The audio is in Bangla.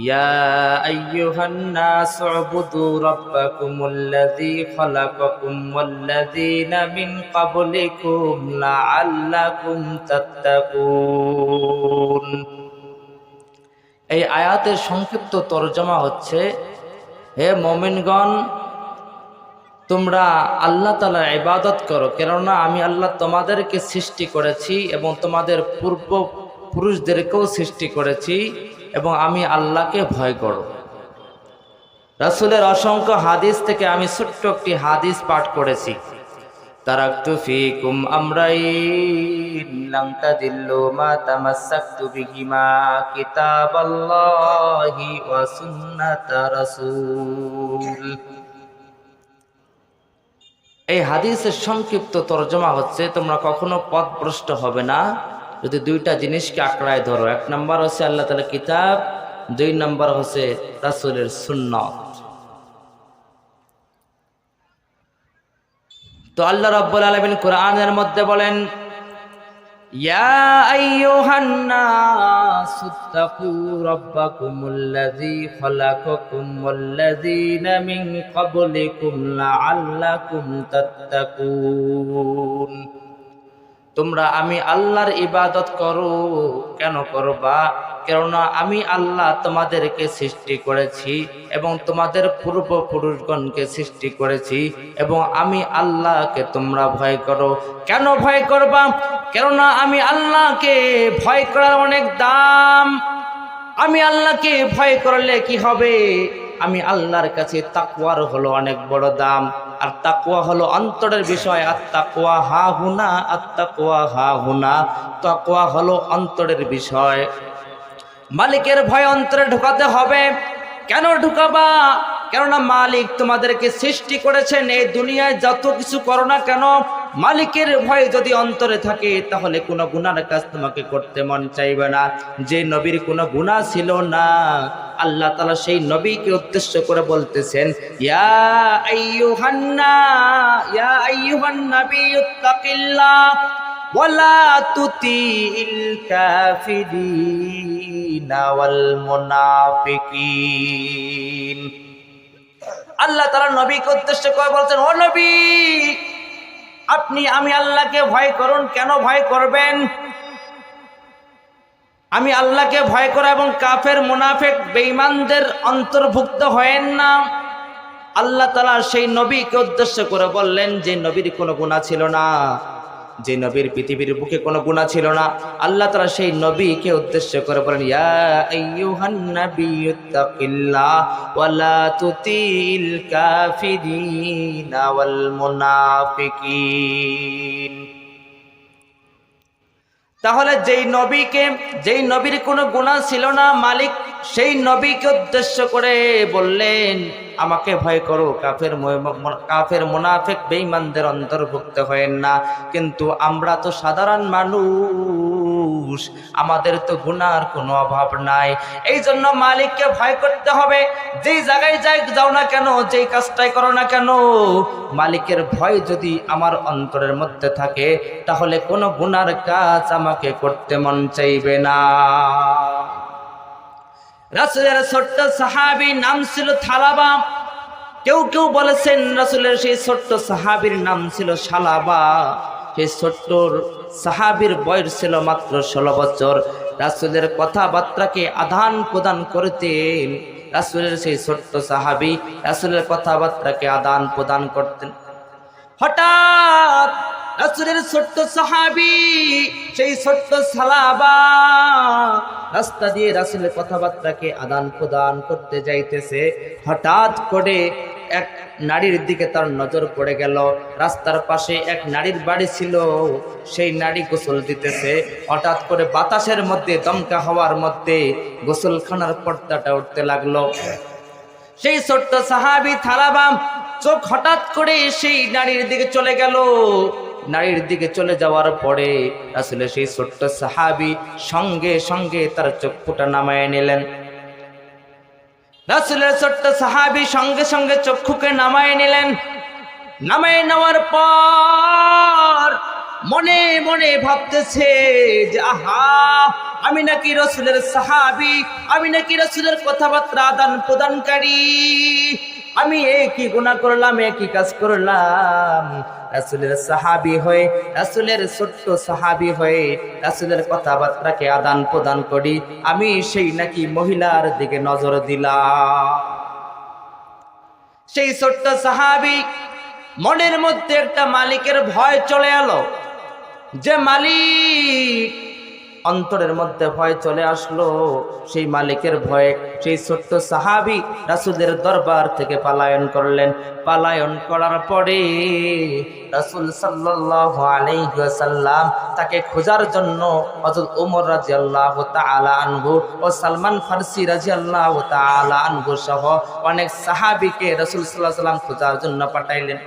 يا أيها الناس اعبدوا ربكم الذي خلقكم والذين من قبلكم لعلكم تتقون এই আয়াতের সংক্ষিপ্ত তর্জমা হচ্ছে হে মমিনগণ তোমরা আল্লাহ তালার ইবাদত করো কেননা আমি আল্লাহ তোমাদেরকে সৃষ্টি করেছি এবং তোমাদের পূর্ব পুরুষদেরকেও সৃষ্টি করেছি এবং আমি আল্লাহকে ভয় করো। রাসুলের অসংখ্য হাদিস থেকে আমি ছোট্ট একটি হাদিস পাঠ করেছি। মা এই হাদিসের সংক্ষিপ্ত তর্জমা হচ্ছে, তোমরা কখনো পথভ্রষ্ট হবে না। যদি দুইটা জিনিসকে আঁকড়ায় ধরো, এক নম্বর হচ্ছে আল্লাহ তালা কিতাব, দুই নম্বর হচ্ছে রাসুলের সুন্নত। তো আল্লাহ রাব্বুল আলামিন কোরআনের মধ্যে বলেন তাত্তাকুন। তোমরা আমি আল্লাহর ইবাদত করো। কেন করবা? কেননা আমি আল্লাহ তোমাদেরকে সৃষ্টি করেছি এবং তোমাদের পূর্বপুরুষগণকে সৃষ্টি করেছি এবং আমি আল্লাহকে তোমরা ভয় করো। কেন ভয় করবা? কেননা আমি আল্লাহকে ভয় করার অনেক দাম। আমি আল্লাহকে ভয় করলে কি হবে? আমি আল্লাহর কাছে তাকুয়ার হলো অনেক বড় দাম। আর তাকুয়া হলো অন্তরের বিষয়। আর তাকুয়া হা হুনা, আর তাকুয়া হা হুনা। তাকুয়া হলো অন্তরের বিষয়। মালিকের ভয় অন্তরে ঢুকাতে হবে। কেন ঢুকাবা? কেননা মালিক তোমাদেরকে সৃষ্টি করেছেন। এই দুনিয়ায় যত কিছু করো না কেন, মালিকের ভয় যদি অন্তরে থাকে, তাহলে কোনো গুনার কাজ তোমাকে করতে মন চাইবে না। যে নবীর কোনো গুণা ছিল না। আল্লাহ তালা সেই নবীকে উদ্দেশ্য করে বলতেছেন আল্লাহ তালা নবীকে উদ্দেশ্য করে বলছেন, ও নবী, আপনি, আমি আল্লাহকে ভয় করুন, কেন ভয় করবেন? আমি আল্লাহকে ভয় করা এবং কাফের, মুনাফেক, বেঈমানদের অন্তর্ভুক্ত হয়েন না। আল্লাহ তালা সেই নবীকে উদ্দেশ্য করে বললেন, যে নবীর কোনো গুণা ছিল না, যে নবীর পৃথিবীর বুকে কোনো গুণা ছিল না। আল্লাহ তালা সেই নবীকে উদ্দেশ্য করে বলেন, ইয়া কাফিরিনা ওয়াল মুনাফিকিন। তাহলে যেই নবীকে, যেই নবীর কোনো গুণা ছিল না, মালিক সেই নবীকে উদ্দেশ্য করে বললেন, আমাকে ভয় করো, কাফের কাফের মোনাফেক বেইমানদের অন্তর্ভুক্ত হয়েন না। কিন্তু আমরা তো সাধারণ মানুষ। আমাদের তো গুনার কোনো অভাব নাই। এই জন্য মালিককে ভয় করতে হবে। যেই জায়গায় যাই যাও না কেন, যেই কাজটাই করো না কেন, মালিকের ভয় যদি আমার অন্তরের মধ্যে থাকে, তাহলে কোনো গুনার কাজ আমাকে করতে মন চাইবে না। রাসুলের ছোট্ট সাহাবি নাম ছিল থালাবা। কেউ কেউ বলেছেন, রাসুলের সেই ছোট্ট সাহাবির নাম ছিল সালাবা। সেই ছোট্ট সাহাবির বয়স ছিল মাত্র ষোলো বছর। রাসুলের কথাবার্তাকে আদান প্রদান করতেন। রাসুলের সেই ছোট্ট সাহাবি রাসুলের কথাবার্তাকে আদান প্রদান করতেন। হঠাৎ রাসুলের ছোট্ট সাহাবি, সেই ছোট্ট সালাবা রাস্তা দিয়ে রাসুলের কথাবার্তাকে আদান প্রদান করতে যাইতেছে। হঠাৎ করে এক নারীর দিকে তার নজর পড়ে গেল। রাস্তার পাশে এক নারীর বাড়ি ছিল। সেই নারী গোসল দিতেছে। হঠাৎ করে বাতাসের মধ্যে, দমকা হওয়ার মধ্যে গোসলখানার পর্দাটা উঠতে লাগল। সেই ছোট্ট সাহাবি থালাবাম চোখ হঠাৎ করে সেই নারীর দিকে চলে গেল। নারীর দিকে চলে যাওয়ার পরে আসলে সেই ছোট্ট সাহাবি সঙ্গে সঙ্গে তার চক্ষুটা নামায় নিলেন। রাসুলের ছোট্ট সাহাবি সঙ্গে সঙ্গে চক্ষুকে নামায় নিলেন। নামায় নেওয়ার পর মনে মনে ভাবতেছে যে, আহা, আমি নাকি রসুলের সাহাবি, আমি নাকি রসুলের কথাবার্তা আদান প্রদানকারী আমি এ কি গুণা করলাম, এ কি কাজ করলাম? রাসুলের সাহাবি হয়ে, রাসুলের ছোট্ট সাহাবি হয়ে রাসুলের কথাবার্তাকে আদান প্রদান করি। আমি সেই নাকি মহিলার দিকে নজর দিলাম। সেই ছোট্ট সাহাবি মনের মধ্যে একটা মালিকের ভয় চলে এলো। যে মালিক অন্তরের মধ্যে ভয় চলে আসলো। সেই মালিকের ভয়ে সেই ছোট্ট সাহাবি রাসুলের দরবার থেকে পালায়ন করলেন। পালায়ন করার পরে রাসুল সাল্লাহ তাকে খোঁজার জন্য হজরত উমর রাজি আল্লাহ আনহু ও সালমান ফার্সি রাজি আল্লাহ আনহু সহ অনেক সাহাবিকে রসুল সাল্লাহ সাল্লাম খোঁজার জন্য পাঠাইলেন।